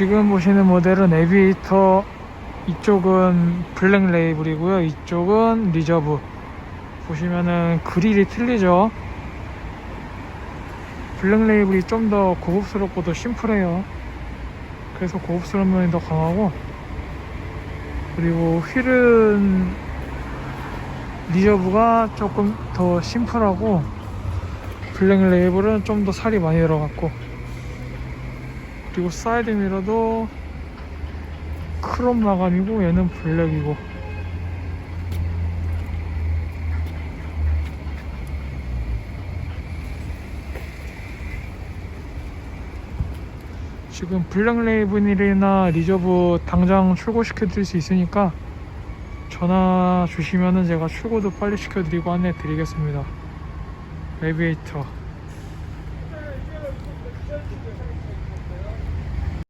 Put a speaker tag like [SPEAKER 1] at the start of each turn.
[SPEAKER 1] 지금 보시는 모델은 에비에이터 이쪽은 블랙 레이블이고요. 이쪽은 리저브. 보시면은 그릴이 틀리죠? 블랙 레이블이 좀 더 고급스럽고 더 심플해요. 그래서 고급스러운 면이 더 강하고 그리고 휠은 리저브가 조금 더 심플하고 블랙 레이블은 좀 더 살이 많이 들어갔고 그리고 사이드 미러도 크롬 마감이고 얘는 블랙이고. 지금 블랙 레이븐이나 리저브 당장 출고시켜 드릴 수 있으니까 전화 주시면은 제가 출고도 빨리 시켜 드리고 안내 드리겠습니다. 에비에이터.